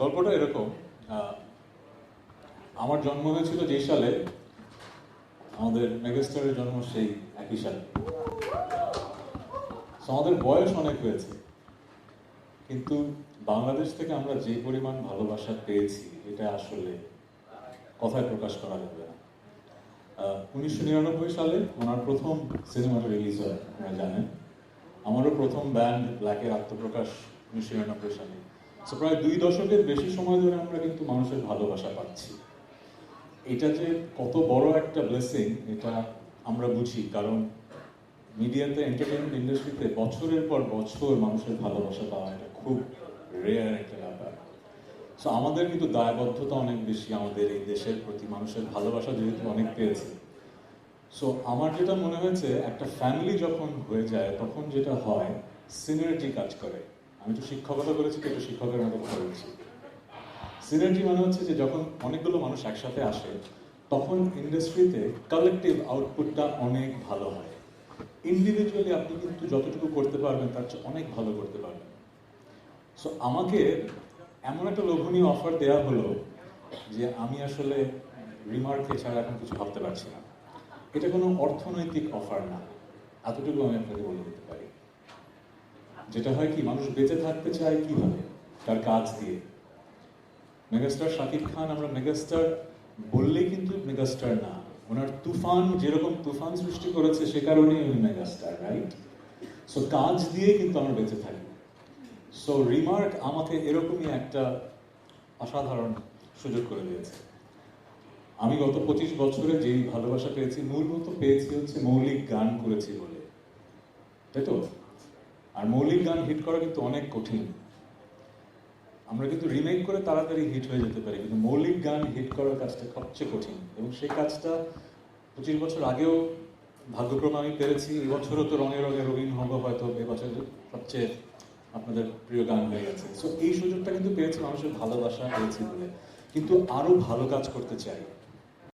গল্পটা এরকম আমার জন্ম হয়েছিল যেই সালে, আমাদের মেগাস্টারের জন্ম সেই একই সালে। আমাদের বয়স অনেক হয়েছে, কিন্তু বাংলাদেশ থেকে আমরা যে পরিমাণ ভালোবাসা পেয়েছি, এটা আসলে কথায় প্রকাশ করা যাবে না। উনিশশো নিরানব্বই সালে ওনার প্রথম সিনেমাটা রিলিজ হয়, আপনারা জানেন। আমারও প্রথম ব্যান্ড ব্ল্যাকের আত্মপ্রকাশ উনিশশো নিরানব্বই সালে। সো প্রায় দুই দশকের বেশি সময় ধরে আমরা কিন্তু মানুষের ভালোবাসা পাচ্ছি। এটা যে কত বড় একটা ব্লেসিং এটা আমরা বুঝি, কারণ মিডিয়াতে এন্টারটেনমেন্ট ইন্ডাস্ট্রিতে বছরের পর বছর মানুষের ভালোবাসা পাওয়া এটা খুব রেয়ার একটা ব্যাপার। সো আমাদের কিন্তু দায়বদ্ধতা অনেক বেশি আমাদের এই দেশের প্রতি, মানুষের ভালোবাসা যেহেতু অনেক পেয়েছে। সো আমার যেটা মনে হয়েছে, একটা ফ্যামিলি যখন হয়ে যায়, তখন যেটা হয় সিনার্জি কাজ করে। আমি তো শিক্ষকতা করেছি তো শিক্ষকের মতো কথা বলছি। সিনার্জি মানে হচ্ছে যে যখন অনেকগুলো মানুষ একসাথে আসে, তখন ইন্ডাস্ট্রিতে কালেকটিভ আউটপুটটা অনেক ভালো হয়। ইন্ডিভিজুয়ালি আপনি কিন্তু যতটুকু করতে পারবেন, তার চেয়ে অনেক ভালো করতে পারবেন। সো আমাকে এমন একটা লোভনীয় অফার দেওয়া হলো যে আমি আসলে রিমার্কে ছাড়া এখন কিছু ভাবতে পারছি না। এটা কোনো অর্থনৈতিক অফার না। এতটুকু আমি আপনাকে বলে দিতে পারি। যেটা হয় কি, মানুষ বেঁচে থাকতে চায় কীভাবে? তার কাজ দিয়ে। মেগাস্টার শাকিব খান, আমরা মেগাস্টার বললেই কিন্তু মেগাস্টার না। ওনার তুফান, যেরকম তুফান সৃষ্টি করেছে, সে কারণেই উনি মেগাস্টার রাইট সো কাজ দিয়ে কিন্তু আমরা বেঁচে থাকি। সো রিমার্ক আমাকে এরকমই একটা অসাধারণ সুযোগ করে দিয়েছে। আমি গত পঁচিশ বছরে যেই ভালোবাসা পেয়েছি মূলত পেয়েছি হচ্ছে মৌলিক গান করেছি বলে। তাই তো? আর মৌলিক গান হিট করা কিন্তু অনেক কঠিন। আমরা কিন্তু রিমেক করে তাড়াতাড়ি হিট হয়ে যেতে পারি, কিন্তু মৌলিক গান হিট করার কাজটা সবচেয়ে কঠিন। এবং সেই কাজটা পঁচিশ বছর আগেও ভাগ্যক্রমে আমি পেরেছি। এবছরও তো রঙে রঙে রঙিন হব হয়তো এবছর সবচেয়ে আপনাদের প্রিয় গান হয়ে গেছে। সো এই সুযোগটা কিন্তু পেয়েছি, মানুষের ভালোবাসা পেয়েছি বলে। কিন্তু আরও ভালো কাজ করতে চাই।